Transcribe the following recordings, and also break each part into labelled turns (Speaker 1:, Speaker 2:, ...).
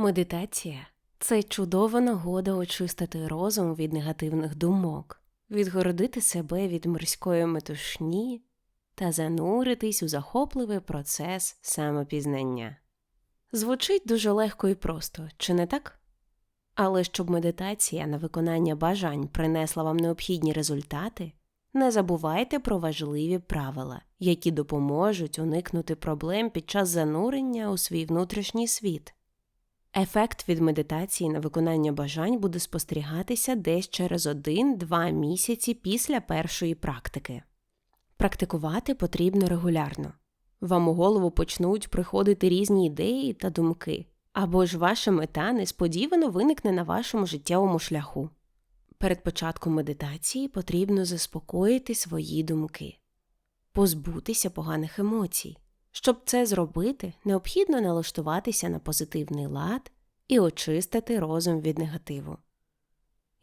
Speaker 1: Медитація це чудова нагода очистити розум від негативних думок, відгородити себе від морської метушні та зануритись у захопливий процес самопізнання. Звучить дуже легко і просто, чи не так? Але щоб медитація на виконання бажань принесла вам необхідні результати, не забувайте про важливі правила, які допоможуть уникнути проблем під час занурення у свій внутрішній світ. Ефект від медитації на виконання бажань буде спостерігатися десь через 1-2 місяці після першої практики. Практикувати потрібно регулярно. Вам у голову почнуть приходити різні ідеї та думки, або ж ваша мета несподівано виникне на вашому життєвому шляху. Перед початком медитації потрібно заспокоїти свої думки, позбутися поганих емоцій. Щоб це зробити, необхідно налаштуватися на позитивний лад і очистити розум від негативу.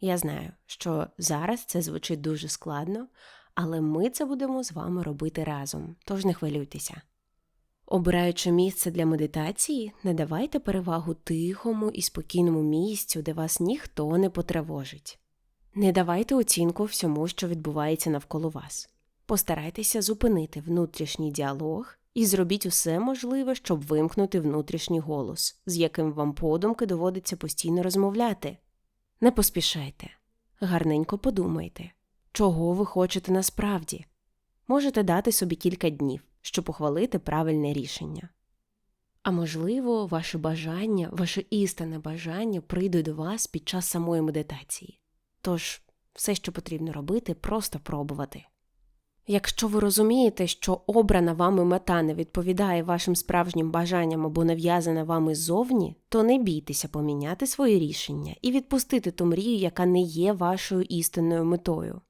Speaker 1: Я знаю, що зараз це звучить дуже складно, але ми це будемо з вами робити разом, тож не хвилюйтеся. Обираючи місце для медитації, не давайте перевагу тихому і спокійному місцю, де вас ніхто не потривожить. Не давайте оцінку всьому, що відбувається навколо вас. Постарайтеся зупинити внутрішній діалог і зробіть усе можливе, щоб вимкнути внутрішній голос, з яким вам подумки доводиться постійно розмовляти. Не поспішайте, гарненько подумайте, чого ви хочете насправді. Можете дати собі кілька днів, щоб ухвалити правильне рішення. А можливо, ваше бажання, ваше істинне бажання прийде до вас під час самої медитації. Тож, все, що потрібно робити, просто пробувати. Якщо ви розумієте, що обрана вами мета не відповідає вашим справжнім бажанням або нав'язана вами ззовні, то не бійтеся поміняти своє рішення і відпустити ту мрію, яка не є вашою істинною метою.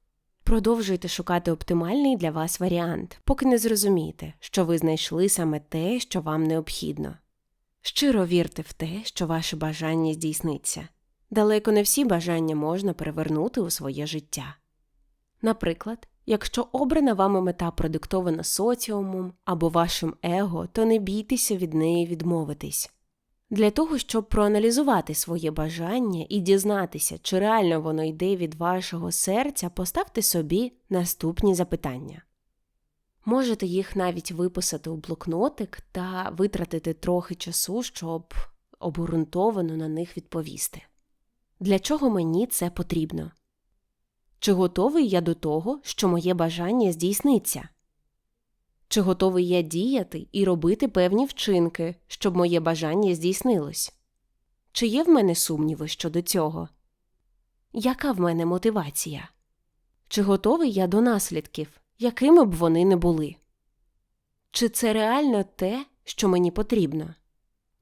Speaker 1: Продовжуйте шукати оптимальний для вас варіант, поки не зрозумієте, що ви знайшли саме те, що вам необхідно. Щиро вірте в те, що ваше бажання здійсниться. Далеко не всі бажання можна перевернути у своє життя. Наприклад, якщо обрана вами мета продиктована соціумом або вашим его, то не бійтеся від неї відмовитись. Для того, щоб проаналізувати своє бажання і дізнатися, чи реально воно йде від вашого серця, поставте собі наступні запитання. Можете їх навіть виписати у блокнотик та витратити трохи часу, щоб обґрунтовано на них відповісти. Для чого мені це потрібно? Чи готовий я до того, що моє бажання здійсниться? Чи готовий я діяти і робити певні вчинки, щоб моє бажання здійснилось? Чи є в мене сумніви щодо цього? Яка в мене мотивація? Чи готовий я до наслідків, якими б вони не були? Чи це реально те, що мені потрібно?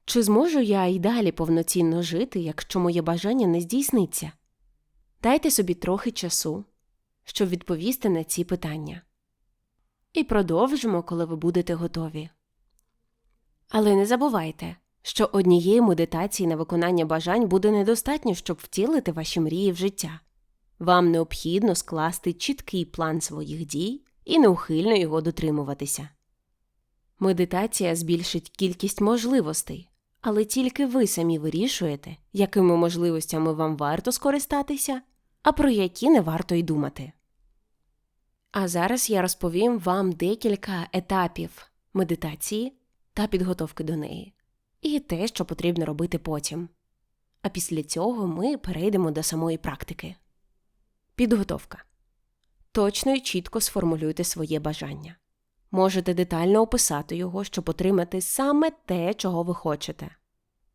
Speaker 1: Чи зможу я й далі повноцінно жити, якщо моє бажання не здійсниться? Дайте собі трохи часу, щоб відповісти на ці питання. І продовжимо, коли ви будете готові. Але не забувайте, що однієї медитації на виконання бажань буде недостатньо, щоб втілити ваші мрії в життя. Вам необхідно скласти чіткий план своїх дій і неухильно його дотримуватися. Медитація збільшить кількість можливостей, але тільки ви самі вирішуєте, якими можливостями вам варто скористатися, а про які не варто й думати. А зараз я розповім вам декілька етапів медитації та підготовки до неї, і те, що потрібно робити потім. А після цього ми перейдемо до самої практики. Підготовка. Точно і чітко сформулюйте своє бажання. Можете детально описати його, щоб отримати саме те, чого ви хочете.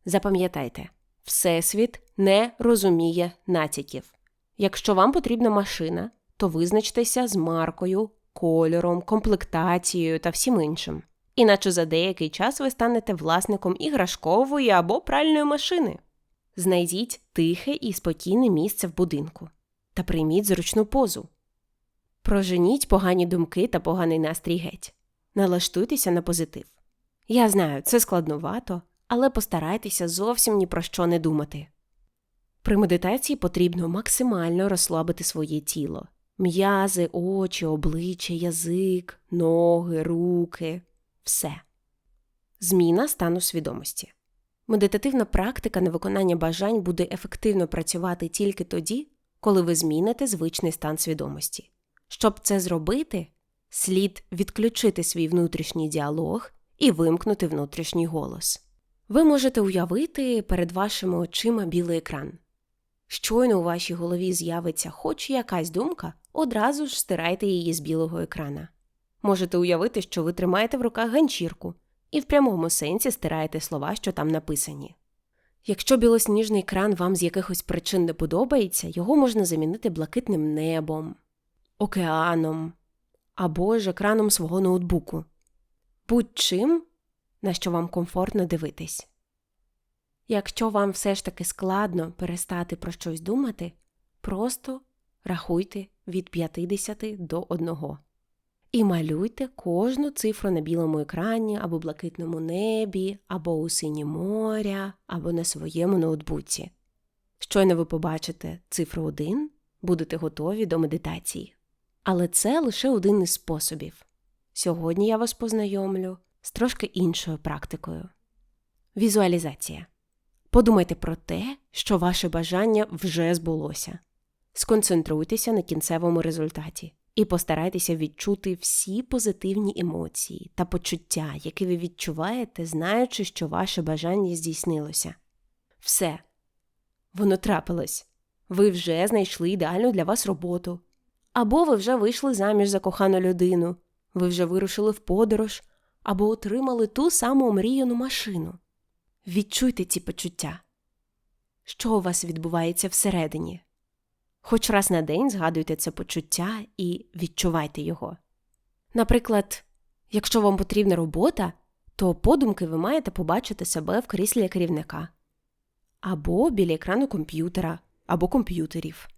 Speaker 1: Запам'ятайте, Всесвіт не розуміє натяків. Якщо вам потрібна машина, то визначтеся з маркою, кольором, комплектацією та всім іншим. Іначе за деякий час ви станете власником іграшкової або пральної машини. Знайдіть тихе і спокійне місце в будинку та прийміть зручну позу. Проженіть погані думки та поганий настрій геть. Налаштуйтеся на позитив. Я знаю, це складновато, але постарайтеся зовсім ні про що не думати. При медитації потрібно максимально розслабити своє тіло м'язи, очі, обличчя, язик, ноги, руки все. Зміна стану свідомості. Медитативна практика на виконання бажань буде ефективно працювати тільки тоді, коли ви зміните звичний стан свідомості. Щоб це зробити, слід відключити свій внутрішній діалог і вимкнути внутрішній голос. Ви можете уявити перед вашими очима білий екран. Щойно у вашій голові з'явиться хоч якась думка, одразу ж стирайте її з білого екрана. Можете уявити, що ви тримаєте в руках ганчірку і в прямому сенсі стираєте слова, що там написані. Якщо білосніжний екран вам з якихось причин не подобається, його можна замінити блакитним небом, океаном або ж екраном свого ноутбуку, будь-чим, на що вам комфортно дивитись. Якщо вам все ж таки складно перестати про щось думати, просто рахуйте від 50 до 1. І малюйте кожну цифру на білому екрані або блакитному небі, або у сині моря, або на своєму ноутбуці. Щойно ви побачите цифру 1, будете готові до медитації. Але це лише один із способів. Сьогодні я вас познайомлю з трошки іншою практикою. Візуалізація. Подумайте про те, що ваше бажання вже збулося. Сконцентруйтеся на кінцевому результаті і постарайтеся відчути всі позитивні емоції та почуття, які ви відчуваєте, знаючи, що ваше бажання здійснилося. Все, воно трапилось. Ви вже знайшли ідеальну для вас роботу. Або ви вже вийшли заміж за кохану людину, ви вже вирушили в подорож, або отримали ту саму омріяну машину. Відчуйте ці почуття. Що у вас відбувається всередині? Хоч раз на день згадуйте це почуття і відчувайте його. Наприклад, якщо вам потрібна робота, то подумки ви маєте побачити себе в кріслі керівника або біля екрану комп'ютера або комп'ютерів.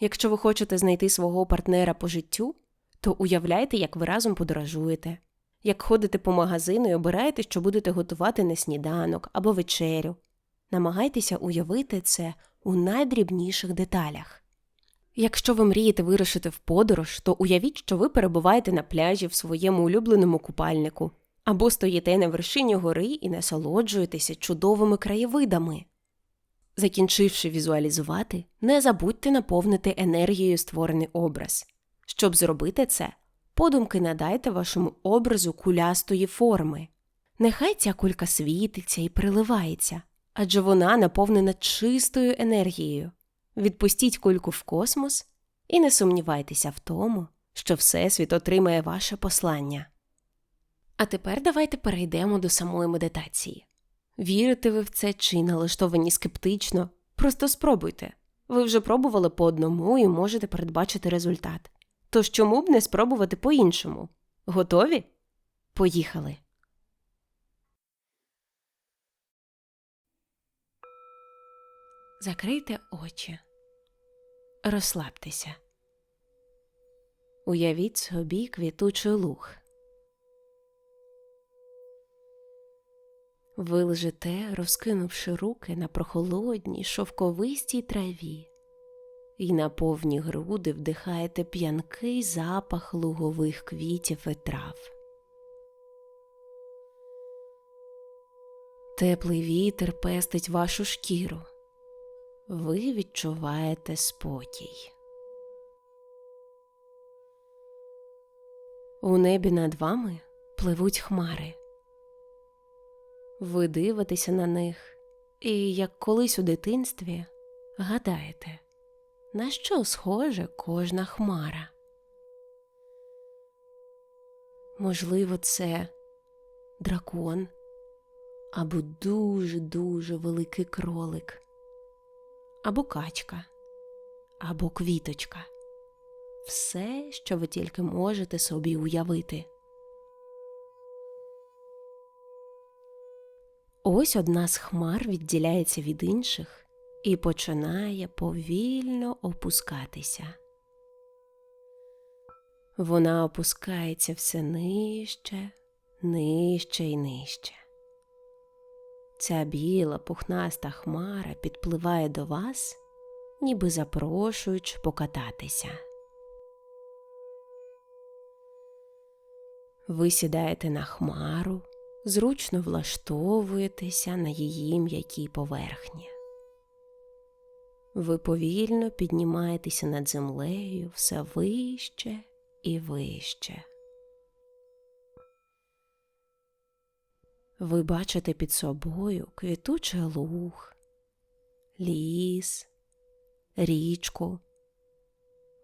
Speaker 1: Якщо ви хочете знайти свого партнера по життю, то уявляйте, як ви разом подорожуєте, як ходите по магазину і обираєте, що будете готувати на сніданок або вечерю. Намагайтеся уявити це у найдрібніших деталях. Якщо ви мрієте вирушити в подорож, то уявіть, що ви перебуваєте на пляжі в своєму улюбленому купальнику, або стоїте на вершині гори і насолоджуєтеся чудовими краєвидами. Закінчивши візуалізувати, не забудьте наповнити енергією створений образ. Щоб зробити це, подумки надайте вашому образу кулястої форми. Нехай ця кулька світиться і приливається, адже вона наповнена чистою енергією. Відпустіть кульку в космос і не сумнівайтеся в тому, що Всесвіт отримає ваше послання. А тепер давайте перейдемо до самої медитації. Вірите ви в це чи налаштовані скептично, просто спробуйте. Ви вже пробували по одному і можете передбачити результат. Тож чому б не спробувати по іншому? Готові? Поїхали! Закрийте очі. Розслабтеся. Уявіть собі квітучий луг. Ви лежите, розкинувши руки на прохолодній шовковистій траві, і на повні груди вдихаєте п'янкий запах лугових квітів і трав. Теплий вітер пестить вашу шкіру. Ви відчуваєте спокій. У небі над вами пливуть хмари. Ви дивитеся на них і, як колись у дитинстві, гадаєте, на що схоже кожна хмара. Можливо, це дракон або дуже-дуже великий кролик, або качка, або квіточка. Все, що ви тільки можете собі уявити. Ось одна з хмар відділяється від інших і починає повільно опускатися. Вона опускається все нижче, нижче і нижче. Ця біла пухнаста хмара підпливає до вас, ніби запрошуючи покататися. Ви сідаєте на хмару зручно влаштовуєтеся на її м'якій поверхні. Ви повільно піднімаєтеся над землею все вище і вище. Ви бачите під собою квітучий луг, ліс, річку.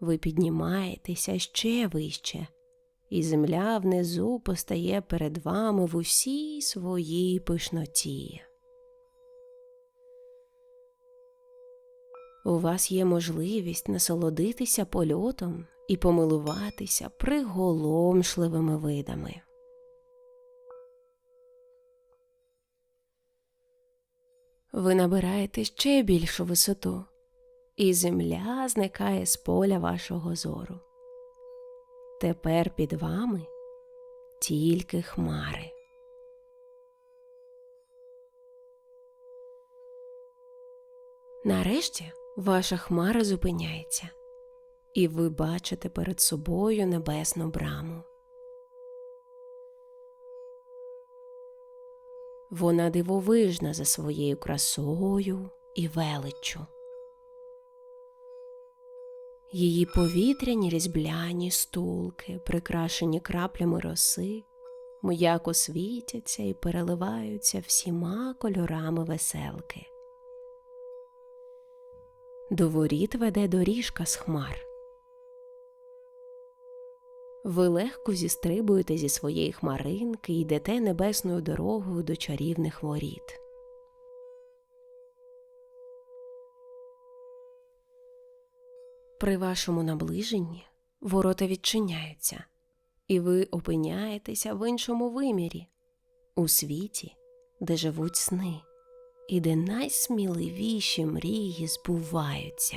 Speaker 1: Ви піднімаєтеся ще вище, і земля внизу постає перед вами в усій своїй пишноті. У вас є можливість насолодитися польотом і помилуватися приголомшливими видами. Ви набираєте ще більшу висоту, і земля зникає з поля вашого зору. Тепер під вами тільки хмари. Нарешті ваша хмара зупиняється, і ви бачите перед собою небесну браму. Вона дивовижна за своєю красою і величчю. Її повітряні різьбляні стулки, прикрашені краплями роси, м'яко світяться і переливаються всіма кольорами веселки. До воріт веде доріжка з хмар. Ви легко зістрибуєте зі своєї хмаринки йдете небесною дорогою до чарівних воріт. При вашому наближенні ворота відчиняються, і ви опиняєтеся в іншому вимірі, у світі, де живуть сни, і де найсміливіші мрії збуваються.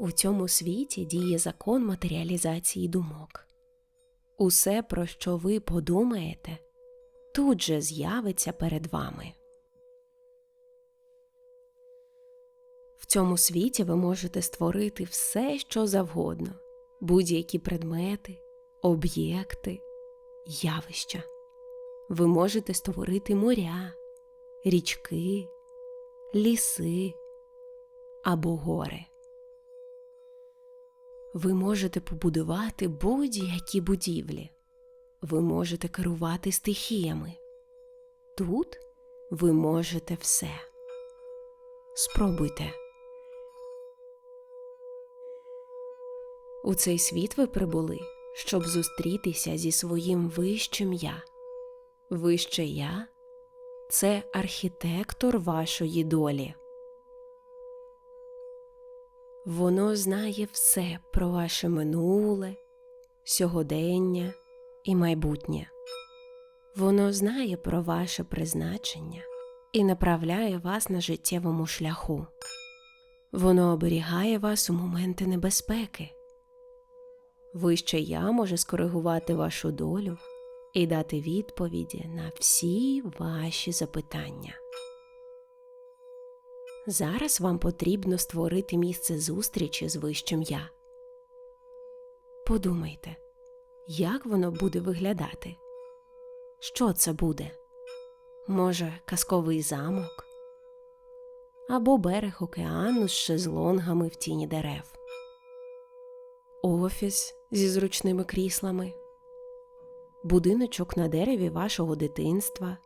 Speaker 1: У цьому світі діє закон матеріалізації думок. Усе, про що ви подумаєте, тут же з'явиться перед вами. В цьому світі ви можете створити все, що завгодно, будь-які предмети, об'єкти, явища. Ви можете створити моря, річки, ліси або гори. Ви можете побудувати будь-які будівлі. Ви можете керувати стихіями. Тут ви можете все. Спробуйте. У цей світ ви прибули, щоб зустрітися зі своїм вищим я. Вище я це архітектор вашої долі. Воно знає все про ваше минуле, сьогодення і майбутнє. Воно знає про ваше призначення і направляє вас на життєвому шляху. Воно оберігає вас у моменти небезпеки. Вище я може скоригувати вашу долю і дати відповіді на всі ваші запитання. Зараз вам потрібно створити місце зустрічі з вищим я. Подумайте, як воно буде виглядати? Що це буде? Може, казковий замок? Або берег океану з шезлонгами в тіні дерев, офіс зі зручними кріслами, будиночок на дереві вашого дитинства.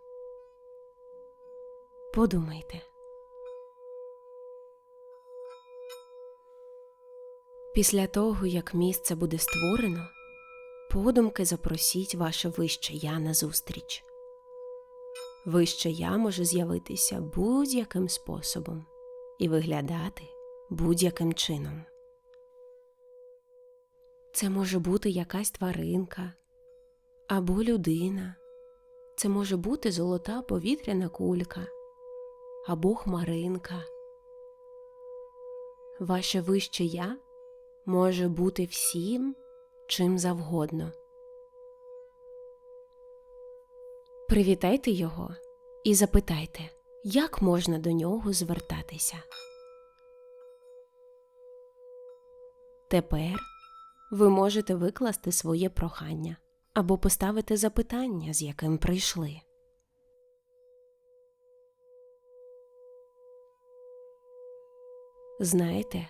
Speaker 1: Подумайте. Після того, як місце буде створено, подумки запросіть ваше вище я на зустріч. Вище я може з'явитися будь-яким способом і виглядати будь-яким чином. Це може бути якась тваринка або людина, це може бути золота повітряна кулька або хмаринка. Ваше вище я може бути всім, чим завгодно. Привітайте його і запитайте, як можна до нього звертатися. Тепер ви можете викласти своє прохання або поставити запитання, з яким прийшли. Знайте,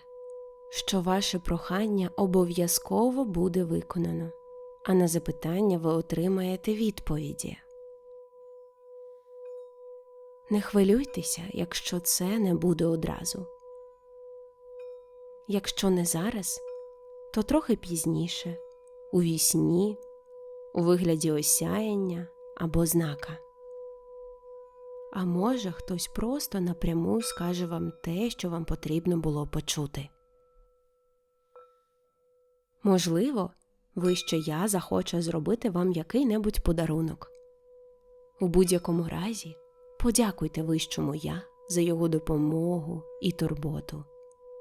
Speaker 1: що ваше прохання обов'язково буде виконано, а на запитання ви отримаєте відповіді. Не хвилюйтеся, якщо це не буде одразу. Якщо не зараз, то трохи пізніше, у вісні, у вигляді осяяння або знака. А може, хтось просто напряму скаже вам те, що вам потрібно було почути. Можливо, вище я захоче зробити вам який-небудь подарунок. У будь-якому разі, подякуйте вищому я за його допомогу і турботу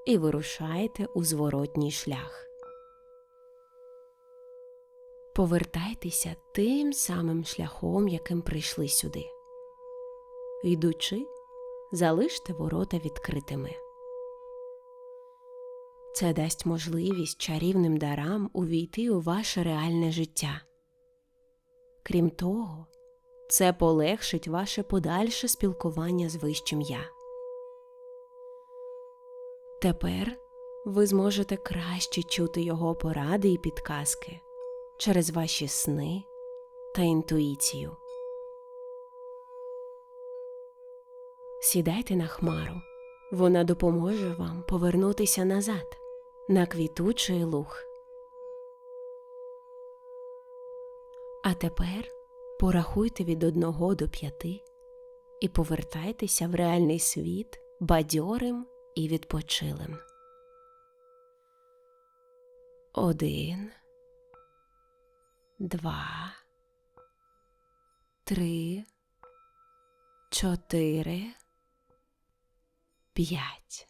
Speaker 1: і вирушайте у зворотній шлях. Повертайтеся тим самим шляхом, яким прийшли сюди. Йдучи, залиште ворота відкритими. Це дасть можливість чарівним дарам увійти у ваше реальне життя. Крім того, це полегшить ваше подальше спілкування з вищим я. Тепер ви зможете краще чути його поради і підказки через ваші сни та інтуїцію. Сідайте на хмару, вона допоможе вам повернутися назад на квітучий луг. А тепер порахуйте від одного до п'яти і повертайтеся в реальний світ бадьорим і відпочилим. Один, два, три, чотири, п'ять.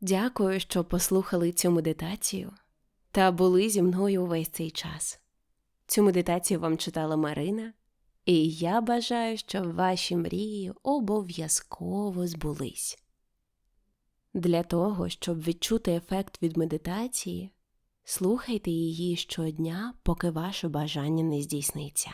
Speaker 1: Дякую, що послухали цю медитацію та були зі мною увесь цей час. Цю медитацію вам читала Марина, і я бажаю, щоб ваші мрії обов'язково збулись. Для того, щоб відчути ефект від медитації, слухайте її щодня, поки ваше бажання не здійсниться.